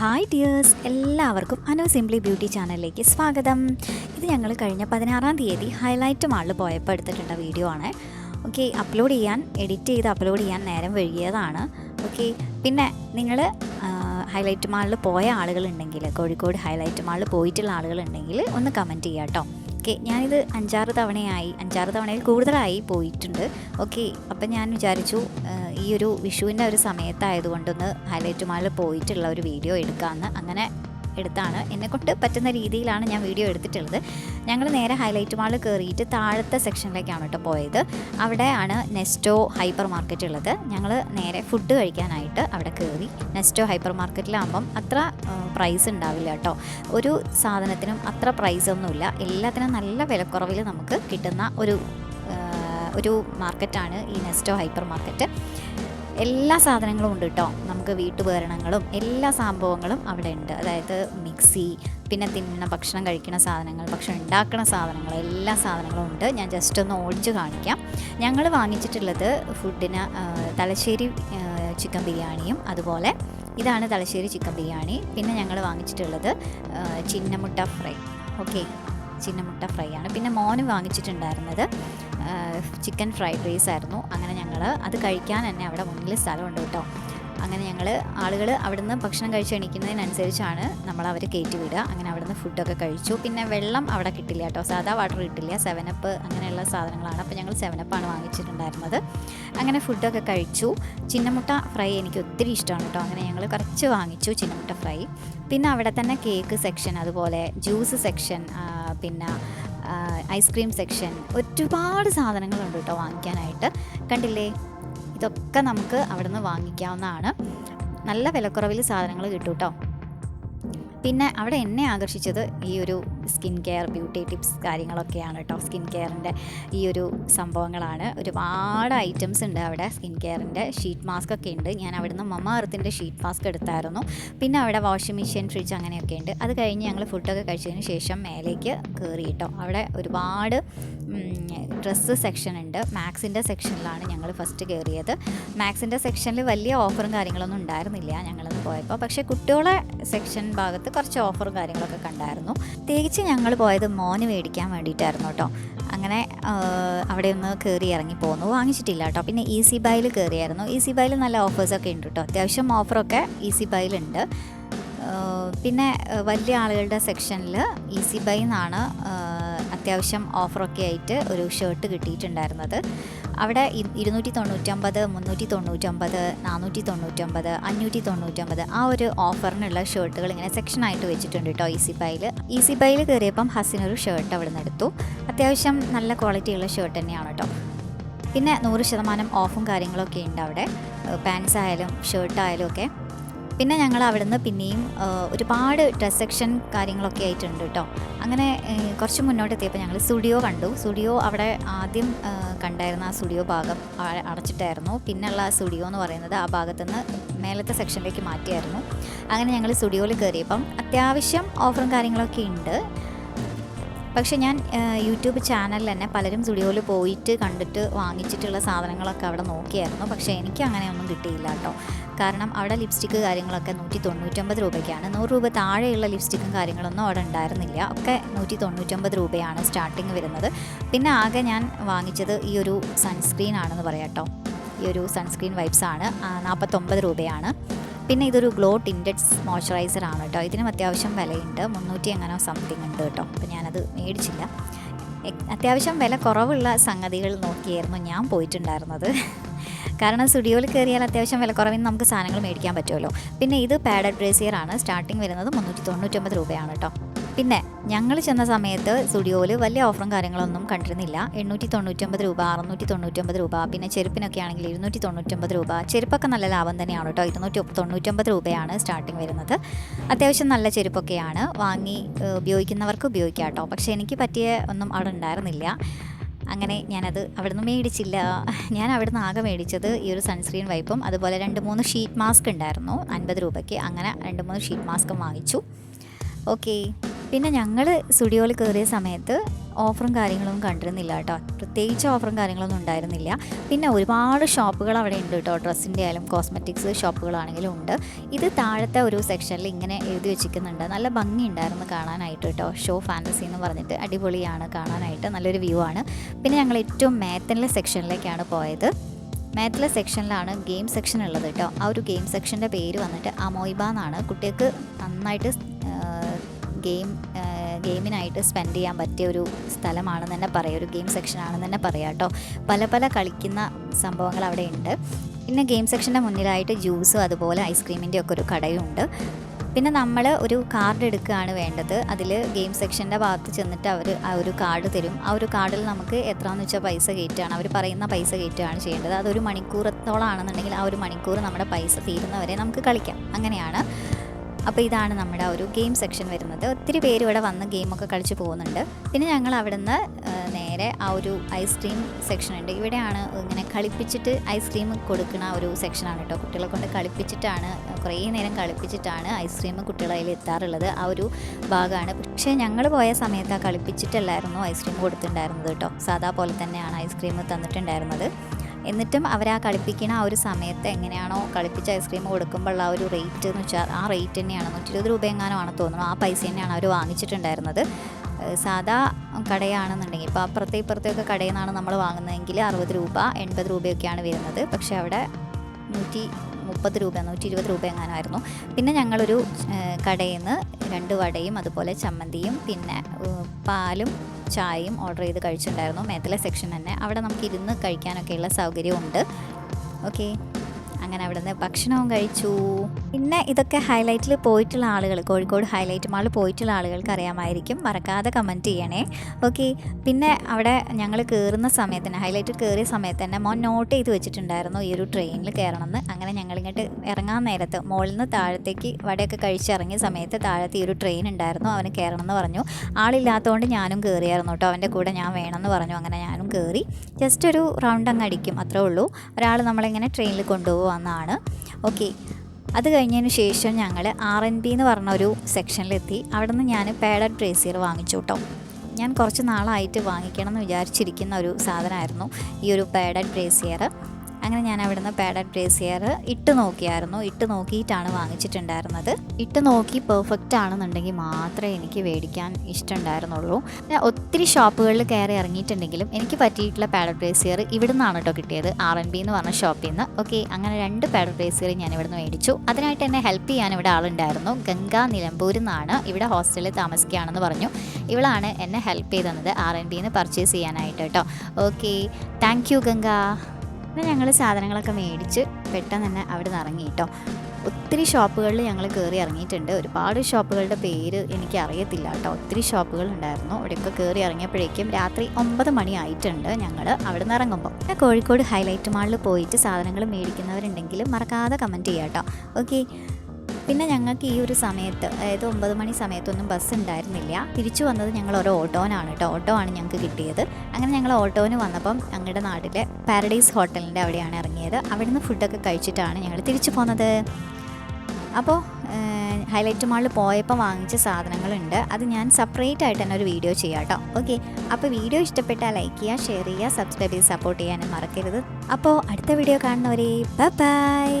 Hi dears എല്ലാവർക്കും Anu simply beauty ചാനലിലേക്ക് സ്വാഗതം. ഇത് ഞങ്ങൾ കഴിഞ്ഞ പതിനാറാം തീയതി ഹൈലൈറ്റ് മാളിൽ പോയപ്പോൾ എടുത്തിട്ടുള്ള വീഡിയോ ആണ്. ഓക്കെ അപ്ലോഡ് ചെയ്യാൻ എഡിറ്റ് ചെയ്ത് അപ്ലോഡ് ചെയ്യാൻ നേരം വൈകിയതാണ്. ഓക്കെ പിന്നെ നിങ്ങൾ ഹൈലൈറ്റ് മാളിൽ പോയ ആളുകളുണ്ടെങ്കിൽ കോഴിക്കോട് ഹൈലൈറ്റ് മാളിൽ പോയിട്ടുള്ള ആളുകളുണ്ടെങ്കിൽ ഒന്ന് കമന്റ് ചെയ്യാം കേട്ടോ ഓക്കെ ഞാനിത് അഞ്ചാറ് തവണയായി അഞ്ചാറ് തവണയിൽ കൂടുതലായി പോയിട്ടുണ്ട്. ഓക്കെ അപ്പം ഞാൻ വിചാരിച്ചു ഈ ഒരു വിഷുവിന്റെ ഒരു സമയത്തായതുകൊണ്ടൊന്ന് ഹൈലൈറ്റ് മാളിൽ പോയിട്ടുള്ള ഒരു വീഡിയോ എടുക്കാമെന്ന് അങ്ങനെ എടുത്താണ്. എന്നെക്കൊണ്ട് പറ്റുന്ന രീതിയിലാണ് ഞാൻ വീഡിയോ എടുത്തിട്ടുള്ളത്. ഞങ്ങൾ നേരെ ഹൈലൈറ്റ് മാളിൽ കയറിയിട്ട് താഴത്തെ സെക്ഷനിലേക്കാണ് കേട്ടോ പോയത്. അവിടെയാണ് നെസ്റ്റോ ഹൈപ്പർ മാർക്കറ്റ് ഉള്ളത്. ഞങ്ങൾ നേരെ ഫുഡ് കഴിക്കാനായിട്ട് അവിടെ കയറി. നെസ്റ്റോ ഹൈപ്പർ മാർക്കറ്റിലാകുമ്പം അത്ര പ്രൈസ് ഉണ്ടാവില്ല കേട്ടോ. ഒരു സാധനത്തിനും അത്ര പ്രൈസ് ഒന്നുമില്ല. എല്ലാത്തിനും നല്ല വിലക്കുറവിൽ നമുക്ക് കിട്ടുന്ന ഒരു ഒരു മാർക്കറ്റാണ് ഈ നെസ്റ്റോ ഹൈപ്പർ മാർക്കറ്റ് എല്ലാ സാധനങ്ങളും ഉണ്ട് കേട്ടോ. നമുക്ക് വീട്ടുപകരണങ്ങളും എല്ലാ സംഭവങ്ങളും അവിടെ ഉണ്ട് അതായത് മിക്സി പിന്നെ തിന്നുന്ന ഭക്ഷണം കഴിക്കുന്ന സാധനങ്ങൾ ഭക്ഷണം ഉണ്ടാക്കുന്ന സാധനങ്ങൾ എല്ലാ സാധനങ്ങളും ഉണ്ട്. ഞാൻ ജസ്റ്റ് ഒന്ന് ഓടിച്ച് കാണിക്കാം. ഞങ്ങൾ വാങ്ങിച്ചിട്ടുള്ളത് ഫുഡിന് തലശ്ശേരി ചിക്കൻ ബിരിയാണിയും അതുപോലെ ഇതാണ് തലശ്ശേരി ചിക്കൻ ബിരിയാണി. പിന്നെ ഞങ്ങൾ വാങ്ങിച്ചിട്ടുള്ളത് ചിന്നമുട്ട ഫ്രൈ. ഓക്കെ ചിന്നമുട്ട ഫ്രൈ ആണ്. പിന്നെ മോന് വാങ്ങിച്ചിട്ടുണ്ടായിരുന്നത് ചിക്കൻ ഫ്രൈഡ് റൈസ് ആയിരുന്നു. അങ്ങനെ ഞങ്ങൾ അത് കഴിക്കാൻ തന്നെ അവിടെ മുന്നിൽ സ്ഥലമുണ്ട് കേട്ടോ. അങ്ങനെ ഞങ്ങൾ ആളുകൾ അവിടുന്ന് ഭക്ഷണം കഴിച്ച് എണീക്കുന്നതിനനുസരിച്ചാണ് നമ്മൾ അവർ കയറ്റി വിടുക. അങ്ങനെ അവിടുന്ന് ഫുഡൊക്കെ കഴിച്ചു. പിന്നെ വെള്ളം അവിടെ കിട്ടില്ല കേട്ടോ. സാധാ വാട്ടർ കിട്ടില്ല. സെവനപ്പ് അങ്ങനെയുള്ള സാധനങ്ങളാണ്. അപ്പോൾ ഞങ്ങൾ സെവനപ്പാണ് വാങ്ങിച്ചിട്ടുണ്ടായിരുന്നത്. അങ്ങനെ ഫുഡൊക്കെ കഴിച്ചു. ചിന്നമുട്ട ഫ്രൈ എനിക്ക് ഒത്തിരി ഇഷ്ടമാണ് കേട്ടോ. അങ്ങനെ ഞങ്ങൾ കുറച്ച് വാങ്ങിച്ചു ചിന്നമുട്ട ഫ്രൈ പിന്നെ അവിടെ തന്നെ കേക്ക് സെക്ഷൻ അതുപോലെ ജ്യൂസ് സെക്ഷൻ പിന്നെ ഐസ്ക്രീം സെക്ഷൻ ഒരുപാട് സാധനങ്ങളുണ്ട് കേട്ടോ വാങ്ങിക്കാനായിട്ട്. കണ്ടില്ലേ? ഇതൊക്കെ നമുക്ക് അവിടുന്ന് വാങ്ങിക്കാവുന്നതാണ്. നല്ല വിലക്കുറവിൽ സാധനങ്ങൾ കിട്ടും കേട്ടോ പിന്നെ അവിടെ എന്നെ ആകർഷിച്ചത് ഈ ഒരു സ്കിൻ കെയർ ബ്യൂട്ടി ടിപ്സ് കാര്യങ്ങളൊക്കെയാണ് കേട്ടോ സ്കിൻ കെയറിന്റെ ഈ ഒരു സംഭവങ്ങളാണ്. ഒരുപാട് ഐറ്റംസ് ഉണ്ട് അവിടെ. സ്കിൻ കെയറിന്റെ ഷീറ്റ് മാസ്ക് ഒക്കെ ഉണ്ട്. ഞാൻ അവിടുന്ന് മമ്മ എർത്തിന്റെ ഷീറ്റ് മാസ്ക് എടുത്തായിരുന്നു. പിന്നെ അവിടെ വാഷിംഗ് മെഷീൻ ഫ്രിഡ്ജ് അങ്ങനെയൊക്കെ ഉണ്ട്. അത് കഴിഞ്ഞ് ഞങ്ങൾ ഫുഡൊക്കെ കഴിച്ചതിന് ശേഷം മേലേക്ക് കയറി കേട്ടോ അവിടെ ഒരുപാട് ഡ്രസ്സ് സെക്ഷൻ ഉണ്ട്. മാക്സിന്റെ സെക്ഷനിലാണ് ഞങ്ങൾ ഫസ്റ്റ് കയറിയത് മാക്സിന്റെ സെക്ഷനിൽ വലിയ ഓഫറും കാര്യങ്ങളൊന്നും ഉണ്ടായിരുന്നില്ല ഞങ്ങളത് പോയപ്പോൾ പക്ഷേ കുട്ടികളെ സെക്ഷൻ ഭാഗത്ത് കുറച്ച് ഓഫറും കാര്യങ്ങളൊക്കെ കണ്ടായിരുന്നു. പ്രത്യേകിച്ച് ഞങ്ങൾ പോയത് മോന് മേടിക്കാൻ വേണ്ടിയിട്ടായിരുന്നു കേട്ടോ. അങ്ങനെ അവിടെ ഒന്ന് കയറി ഇറങ്ങി പോന്നു. വാങ്ങിച്ചിട്ടില്ല കേട്ടോ. പിന്നെ ഈസി ബൈയിൽ കയറിയായിരുന്നു ഈസി ബൈയിൽ നല്ല ഓഫേഴ്സൊക്കെ ഉണ്ട് കേട്ടോ. അത്യാവശ്യം ഓഫറൊക്കെ ഈസി ബൈയിലുണ്ട് പിന്നെ വലിയ ആളുകളുടെ സെക്ഷനിൽ ഈസി ബൈ എന്നാണ് അത്യാവശ്യം ഓഫറൊക്കെ ആയിട്ട് ഒരു ഷർട്ട് കിട്ടിയിട്ടുണ്ടായിരുന്നത്. അവിടെ ഇരുന്നൂറ്റി തൊണ്ണൂറ്റൊമ്പത് മുന്നൂറ്റി തൊണ്ണൂറ്റൊമ്പത് നാനൂറ്റി തൊണ്ണൂറ്റൊമ്പത് അഞ്ഞൂറ്റി തൊണ്ണൂറ്റൊമ്പത് ആ ഒരു ഓഫറിനുള്ള ഷർട്ടുകൾ ഇങ്ങനെ സെക്ഷൻ ആയിട്ട് വെച്ചിട്ടുണ്ട് കേട്ടോ ഈസി ബൈയിൽ ഈസി ബൈയിൽ കയറിയപ്പം ഹസിനൊരു ഷർട്ട് അവിടെ നിന്ന് എടുത്തു. അത്യാവശ്യം നല്ല ക്വാളിറ്റിയുള്ള ഷർട്ട് തന്നെയാണ് കേട്ടോ. പിന്നെ നൂറ് ശതമാനം ഓഫും കാര്യങ്ങളൊക്കെ ഉണ്ട് അവിടെ. പാൻസ് ആയാലും ഷർട്ട് ആയാലും ഒക്കെ. പിന്നെ ഞങ്ങൾ അവിടുന്ന് പിന്നെയും ഒരുപാട് ഡ്രസ് സെക്ഷൻ കാര്യങ്ങളൊക്കെ ആയിട്ടുണ്ട് കേട്ടോ അങ്ങനെ കുറച്ച് മുന്നോട്ട് എത്തിയപ്പോൾ ഞങ്ങൾ സ്റ്റുഡിയോ കണ്ടു. സ്റ്റുഡിയോ അവിടെ ആദ്യം കണ്ടായിരുന്ന ആ സ്റ്റുഡിയോ ഭാഗം അടച്ചിട്ടായിരുന്നു. പിന്നെയുള്ള സ്റ്റുഡിയോ എന്ന് പറയുന്നത് ആ ഭാഗത്തുനിന്ന് മേലത്തെ സെക്ഷനിലേക്ക് മാറ്റിയായിരുന്നു. അങ്ങനെ ഞങ്ങൾ സ്റ്റുഡിയോയിൽ കയറിയപ്പം അത്യാവശ്യം ഓഫറും കാര്യങ്ങളൊക്കെ ഉണ്ട്. പക്ഷെ ഞാൻ യൂട്യൂബ് ചാനലിൽ തന്നെ പലരും സ്റ്റുഡിയോയിൽ പോയിട്ട് കണ്ടിട്ട് വാങ്ങിച്ചിട്ടുള്ള സാധനങ്ങളൊക്കെ അവിടെ നോക്കിയായിരുന്നു. പക്ഷേ എനിക്ക് അങ്ങനെയൊന്നും കിട്ടിയില്ല കേട്ടോ. കാരണം അവിടെ ലിപ്സ്റ്റിക്ക് കാര്യങ്ങളൊക്കെ നൂറ്റി തൊണ്ണൂറ്റൊമ്പത് രൂപയ്ക്കാണ്. നൂറ് രൂപ താഴെയുള്ള ലിപ്സ്റ്റിക്കും കാര്യങ്ങളൊന്നും അവിടെ ഉണ്ടായിരുന്നില്ല. ഒക്കെ നൂറ്റി തൊണ്ണൂറ്റൊമ്പത് രൂപയാണ് സ്റ്റാർട്ടിങ് വരുന്നത്. പിന്നെ ആകെ ഞാൻ വാങ്ങിച്ചത് ഈ ഒരു സൺസ്ക്രീൻ ആണെന്ന് പറയാം കേട്ടോ. ഈ ഒരു സൺസ്ക്രീൻ വൈപ്സ് ആണ്. നാൽപ്പത്തൊമ്പത് രൂപയാണ്. പിന്നെ ഇതൊരു ഗ്ലോ ടിന്റഡ് മോയ്സ്ചറൈസർ ആണ് കേട്ടോ. ഇതിനും അത്യാവശ്യം വിലയുണ്ട്. മുന്നൂറ്റി എങ്ങനോ സംതിങ് ഉണ്ട് കേട്ടോ. അപ്പോൾ ഞാനത് മേടിച്ചില്ല. അത്യാവശ്യം വില കുറവുള്ള സംഗതികൾ നോക്കിയായിരുന്നു ഞാൻ പോയിട്ടുണ്ടായിരുന്നത്. കാരണം സ്റ്റുഡിയോയിൽ കയറിയാൽ അത്യാവശ്യം വില കുറവിന് നമുക്ക് സാധനങ്ങൾ മേടിക്കാൻ പറ്റുമല്ലോ. പിന്നെ ഇത് പാഡഡ് ബ്രേസിയർ ആണ്. സ്റ്റാർട്ടിങ് വരുന്നത് മുന്നൂറ്റി തൊണ്ണൂറ്റൊമ്പത് രൂപയാണ് കേട്ടോ. പിന്നെ ഞങ്ങൾ ചെന്ന സമയത്ത് സ്റ്റുഡിയോയിൽ വലിയ ഓഫറും കാര്യങ്ങളൊന്നും കണ്ടിരുന്നില്ല. എണ്ണൂറ്റി തൊണ്ണൂറ്റൊമ്പത് രൂപ അറുന്നൂറ്റി തൊണ്ണൂറ്റൊമ്പത് രൂപ പിന്നെ ചെരുപ്പിനൊക്കെ ആണെങ്കിൽ ഇരുന്നൂറ്റി തൊണ്ണൂറ്റൊമ്പത് രൂപ. ചെരുപ്പൊക്കെ നല്ല ലാഭം തന്നെയാണ് കേട്ടോ ഇരുന്നൂറ്റി തൊണ്ണൂറ്റൊമ്പത് രൂപയാണ് സ്റ്റാർട്ടിങ് വരുന്നത്. അത്യാവശ്യം നല്ല ചെരുപ്പൊക്കെയാണ്. വാങ്ങി ഉപയോഗിക്കുന്നവർക്ക് ഉപയോഗിക്കാം കേട്ടോ പക്ഷേ എനിക്ക് പറ്റിയ ഒന്നും അവിടെ ഉണ്ടായിരുന്നില്ല. അങ്ങനെ ഞാനത് അവിടുന്ന് മേടിച്ചില്ല. ഞാൻ അവിടുന്ന് ആകെ മേടിച്ചത് ഈ ഒരു സൺസ്ക്രീൻ വൈപ്പും അതുപോലെ രണ്ട് മൂന്ന് ഷീറ്റ് മാസ്ക് ഉണ്ടായിരുന്നു അൻപത് രൂപയ്ക്ക്. അങ്ങനെ രണ്ട് മൂന്ന് ഷീറ്റ് മാസ്കും വാങ്ങിച്ചു. ഓക്കെ പിന്നെ ഞങ്ങൾ സ്റ്റുഡിയോയിൽ കയറിയ സമയത്ത് ഓഫറും കാര്യങ്ങളൊന്നും കണ്ടിരുന്നില്ല കേട്ടോ. പ്രത്യേകിച്ച് ഓഫറും കാര്യങ്ങളൊന്നും ഉണ്ടായിരുന്നില്ല. പിന്നെ ഒരുപാട് ഷോപ്പുകൾ അവിടെ ഉണ്ട് കേട്ടോ. ഡ്രസ്സിന്റെ ആയാലും കോസ്മെറ്റിക്സ് ഷോപ്പുകളാണെങ്കിലും ഉണ്ട്. ഇത് താഴത്തെ ഒരു സെക്ഷനിൽ ഇങ്ങനെ എഴുതി വെച്ചിരിക്കുന്നുണ്ട്. നല്ല ഭംഗിയുണ്ടായിരുന്നു കാണാനായിട്ട് കേട്ടോ. ഷോ ഫാന്റസി എന്ന് പറഞ്ഞിട്ട് അടിപൊളിയാണ് കാണാനായിട്ട്. നല്ലൊരു വ്യൂ ആണ്. പിന്നെ ഞങ്ങൾ ഏറ്റവും മേത്തനിലെ സെക്ഷനിലേക്കാണ് പോയത്. മേത്തല സെക്ഷനിലാണ് ഗെയിം സെക്ഷൻ ഉള്ളത് കേട്ടോ. ആ ഒരു ഗെയിം സെക്ഷന്റെ പേര് വന്നിട്ട് അമോയിബ എന്നാണ്. കുട്ടികൾക്ക് നന്നായിട്ട് ഗെയിം ഗെയിമിനായിട്ട് സ്പെൻഡ് ചെയ്യാൻ പറ്റിയ ഒരു സ്ഥലമാണെന്ന് തന്നെ പറയാം. ഒരു ഗെയിം സെക്ഷനാണെന്ന് തന്നെ പറയാം കേട്ടോ. പല പല കളിക്കുന്ന സംഭവങ്ങൾ അവിടെ ഉണ്ട്. പിന്നെ ഗെയിം സെക്ഷന്റെ മുന്നിലായിട്ട് ജ്യൂസും അതുപോലെ ഐസ്ക്രീമിന്റെ ഒക്കെ ഒരു കടയുണ്ട്. പിന്നെ നമ്മൾ ഒരു കാർഡ് എടുക്കുകയാണ് വേണ്ടത്. അതിൽ ഗെയിം സെക്ഷന്റെ ഭാഗത്ത് ചെന്നിട്ട് അവർ ആ ഒരു കാർഡ് തരും. ആ ഒരു കാർഡിൽ നമുക്ക് എത്രയെന്ന് വെച്ചാൽ പൈസ കയറ്റുകയാണ്. അവർ പറയുന്ന പൈസ കയറ്റുകയാണ് ചെയ്യേണ്ടത്. അതൊരു മണിക്കൂറത്തോളാണെന്നുണ്ടെങ്കിൽ ആ ഒരു മണിക്കൂർ നമ്മുടെ പൈസ തീരുന്നവരെ നമുക്ക് കളിക്കാം. അങ്ങനെയാണ്. അപ്പോൾ ഇതാണ് നമ്മുടെ ഒരു ഗെയിം സെക്ഷൻ വരുന്നത്. ഒത്തിരി പേര് ഇവിടെ വന്ന് ഗെയിമൊക്കെ കളിച്ച് പോകുന്നുണ്ട്. പിന്നെ ഞങ്ങൾ അവിടുന്ന് നേരെ ആ ഒരു ഐസ്ക്രീം സെക്ഷൻ ഉണ്ട്. ഇവിടെയാണ് ഇങ്ങനെ കളിപ്പിച്ചിട്ട് ഐസ്ക്രീം കൊടുക്കുന്ന ഒരു സെക്ഷനാണ് കേട്ടോ. കുട്ടികളെ കൊണ്ട് കളിപ്പിച്ചിട്ടാണ് കുറേ നേരം കളിപ്പിച്ചിട്ടാണ് ഐസ്ക്രീം കുട്ടികളെ എത്താറുള്ളത്. ആ ഒരു ഭാഗമാണ്. പക്ഷേ ഞങ്ങൾ പോയ സമയത്ത് ആ കളിപ്പിച്ചിട്ടല്ലായിരുന്നു ഐസ്ക്രീം കൊടുത്തിട്ടുണ്ടായിരുന്നത് കേട്ടോ. സാധാ പോലെ തന്നെയാണ് ഐസ്ക്രീം തന്നിട്ടുണ്ടായിരുന്നത്. എന്നിട്ടും അവർ ആ കളിപ്പിക്കുന്ന ആ ഒരു സമയത്ത് എങ്ങനെയാണോ കളിപ്പിച്ച ഐസ്ക്രീം കൊടുക്കുമ്പോൾ ആ ഒരു റേറ്റ് എന്ന് വെച്ചാൽ ആ റേറ്റ് തന്നെയാണ്. നൂറ്റി ഇരുപത് രൂപ എങ്ങാനോ ആണ് തോന്നുന്നു. ആ പൈസ തന്നെയാണ് അവർ വാങ്ങിച്ചിട്ടുണ്ടായിരുന്നത്. സാധാ കടയാണെന്നുണ്ടെങ്കിൽ ഇപ്പോൾ അപ്പുറത്തെ ഇപ്പുറത്തെയൊക്കെ കടയിൽ നിന്നാണ് നമ്മൾ വാങ്ങുന്നതെങ്കിൽ അറുപത് രൂപ എൺപത് രൂപയൊക്കെയാണ് വരുന്നത്. പക്ഷേ അവിടെ നൂറ്റി മുപ്പത് രൂപ നൂറ്റി ഇരുപത് രൂപ എങ്ങാനായിരുന്നു പിന്നെ ഞങ്ങളൊരു കടയിൽ നിന്ന് രണ്ട് വടയും അതുപോലെ ചമ്മന്തിയും പിന്നെ പാലും ചായയും ഓർഡർ ചെയ്ത് കഴിച്ചിട്ടുണ്ടായിരുന്നു. മേത്തലെ സെക്ഷൻ തന്നെ. അവിടെ നമുക്ക് ഇരുന്ന് കഴിക്കാനൊക്കെയുള്ള സൗകര്യമുണ്ട് ഓക്കെ അങ്ങനെ അവിടെ നിന്ന് ഭക്ഷണവും കഴിച്ചു. പിന്നെ ഇതൊക്കെ ഹൈലൈറ്റിൽ പോയിട്ടുള്ള ആളുകൾ കോഴിക്കോട് ഹൈലൈറ്റ് മാളിൽ പോയിട്ടുള്ള ആളുകൾക്ക് അറിയാമായിരിക്കും. മറക്കാതെ കമന്റ് ചെയ്യണേ. ഓക്കെ പിന്നെ അവിടെ ഞങ്ങൾ കയറുന്ന സമയത്ത് തന്നെ ഹൈലൈറ്റ് കയറിയ സമയത്ത് തന്നെ മോൻ നോട്ട് ചെയ്ത് വെച്ചിട്ടുണ്ടായിരുന്നു ഈ ഒരു ട്രെയിനിൽ കയറണമെന്ന് അങ്ങനെ ഞങ്ങൾ ഇങ്ങോട്ട് ഇറങ്ങാൻ നേരത്ത് മുകളിൽ നിന്ന് താഴത്തേക്ക് വടയൊക്കെ കഴിച്ചിറങ്ങിയ സമയത്ത് താഴത്ത് ഈ ഒരു ട്രെയിൻ ഉണ്ടായിരുന്നു. അവന് കയറണം എന്ന് പറഞ്ഞു. ആളില്ലാത്തതുകൊണ്ട് ഞാനും കയറിയായിരുന്നു കേട്ടോ അവന്റെ കൂടെ ഞാൻ വേണമെന്ന് പറഞ്ഞു. അങ്ങനെ ഞാനും കയറി ജസ്റ്റ് ഒരു റൗണ്ട് അങ്ങ് അടിക്കും. അത്രേ ഉള്ളൂ. ഒരാൾ നമ്മളിങ്ങനെ ട്രെയിനിൽ കൊണ്ടുപോകാമെന്നാണ് ഓക്കെ. അത് കഴിഞ്ഞതിന് ശേഷം ഞങ്ങൾ ആർ എൻ ബി എന്ന് പറഞ്ഞ ഒരു സെക്ഷനിലെത്തി. അവിടെ നിന്ന് ഞാൻ പാഡഡ് ബ്രേസിയർ വാങ്ങിച്ചു കേട്ടോ ഞാൻ കുറച്ച് നാളായിട്ട് വാങ്ങിക്കണം എന്ന് വിചാരിച്ചിരിക്കുന്ന ഒരു സാധനമായിരുന്നു ഈ ഒരു പാഡഡ് ബ്രേസിയർ അങ്ങനെ ഞാൻ അവിടുന്ന് പാഡഡ് ബ്രേസിയർ ഇട്ട് നോക്കിയായിരുന്നു. ഇട്ട് നോക്കിയിട്ടാണ് വാങ്ങിച്ചിട്ടുണ്ടായിരുന്നത്. ഇട്ട് നോക്കി പെർഫെക്റ്റ് ആണെന്നുണ്ടെങ്കിൽ മാത്രമേ എനിക്ക് മേടിക്കാൻ ഇഷ്ടമുണ്ടായിരുന്നുള്ളൂ. ഞാൻ ഒത്തിരി ഷോപ്പുകളിൽ കയറി ഇറങ്ങിയിട്ടുണ്ടെങ്കിലും എനിക്ക് പറ്റിയിട്ടുള്ള പാഡഡ് ബ്രേസിയർ ഇവിടെ നിന്നാണ് കേട്ടോ കിട്ടിയത്. ആർ എൻ ബി എന്ന് പറഞ്ഞ ഷോപ്പിൽ നിന്ന് ഓക്കെ അങ്ങനെ രണ്ട് പാഡഡ് ബ്രേസിയർ ഞാൻ ഇവിടുന്ന് മേടിച്ചു. അതിനായിട്ട് എന്നെ ഹെൽപ്പ് ചെയ്യാൻ ഇവിടെ ആളുണ്ടായിരുന്നു. ഗംഗ നിലമ്പൂരിൽ നിന്നാണ് ഇവിടെ ഹോസ്റ്റലിൽ താമസിക്കുകയാണെന്ന് പറഞ്ഞു. ഇവളാണ് എന്നെ ഹെൽപ്പ് ചെയ്തത്. ആർ എൻ ബിന്ന് പർച്ചേസ് ചെയ്യാനായിട്ട് കേട്ടോ. Okay thank you Ganga. പിന്നെ ഞങ്ങൾ സാധനങ്ങളൊക്കെ മേടിച്ച് പെട്ടെന്ന് തന്നെ അവിടെ നിന്ന് ഇറങ്ങി കേട്ടോ. ഒത്തിരി ഷോപ്പുകളിൽ ഞങ്ങൾ കയറി ഇറങ്ങിയിട്ടുണ്ട്. ഒരുപാട് ഷോപ്പുകളുടെ പേര് എനിക്ക് അറിയത്തില്ല കേട്ടോ. ഒത്തിരി ഷോപ്പുകൾ ഉണ്ടായിരുന്നു. അവിടെയൊക്കെ കയറി ഇറങ്ങിയപ്പോഴേക്കും രാത്രി ഒമ്പത് മണി ആയിട്ടുണ്ട് ഞങ്ങൾ അവിടെ നിന്ന് ഇറങ്ങുമ്പോൾ. പിന്നെ കോഴിക്കോട് ഹൈലൈറ്റ് മാളിൽ പോയിട്ട് സാധനങ്ങൾ മേടിക്കുന്നവരുണ്ടെങ്കിൽ മറക്കാതെ കമന്റ് ചെയ്യാം കേട്ടോ. ഓക്കെ പിന്നെ ഞങ്ങൾക്ക് ഈ ഒരു സമയത്ത് അതായത് ഒമ്പത് മണി സമയത്തൊന്നും ബസ് ഉണ്ടായിരുന്നില്ല. തിരിച്ചു വന്നത് ഞങ്ങൾ ഒരു ഓട്ടോനാണ് കേട്ടോ ഓട്ടോ ആണ് ഞങ്ങൾക്ക് കിട്ടിയത്. അങ്ങനെ ഞങ്ങൾ ഓട്ടോന് വന്നപ്പം ഞങ്ങളുടെ നാട്ടിലെ പാരഡൈസ് ഹോട്ടലിന്റെ അവിടെയാണ് ഇറങ്ങിയത്. അവിടുന്ന് ഫുഡൊക്കെ കഴിച്ചിട്ടാണ് ഞങ്ങൾ തിരിച്ചു പോന്നത്. അപ്പോൾ ഹൈലൈറ്റ് മാളിൽ പോയപ്പോൾ വാങ്ങിച്ച സാധനങ്ങളുണ്ട്. അത് ഞാൻ സെപ്പറേറ്റ് ആയിട്ട് തന്നെ ഒരു വീഡിയോ ചെയ്യാം കേട്ടോ ഓക്കെ അപ്പോൾ വീഡിയോ ഇഷ്ടപ്പെട്ടാൽ ലൈക്ക് ചെയ്യുക ഷെയർ ചെയ്യുക സബ്സ്ക്രൈബ് ചെയ്ത് സപ്പോർട്ട് ചെയ്യാനും മറക്കരുത്. അപ്പോൾ അടുത്ത വീഡിയോ കാണുന്നവരെ ബൈ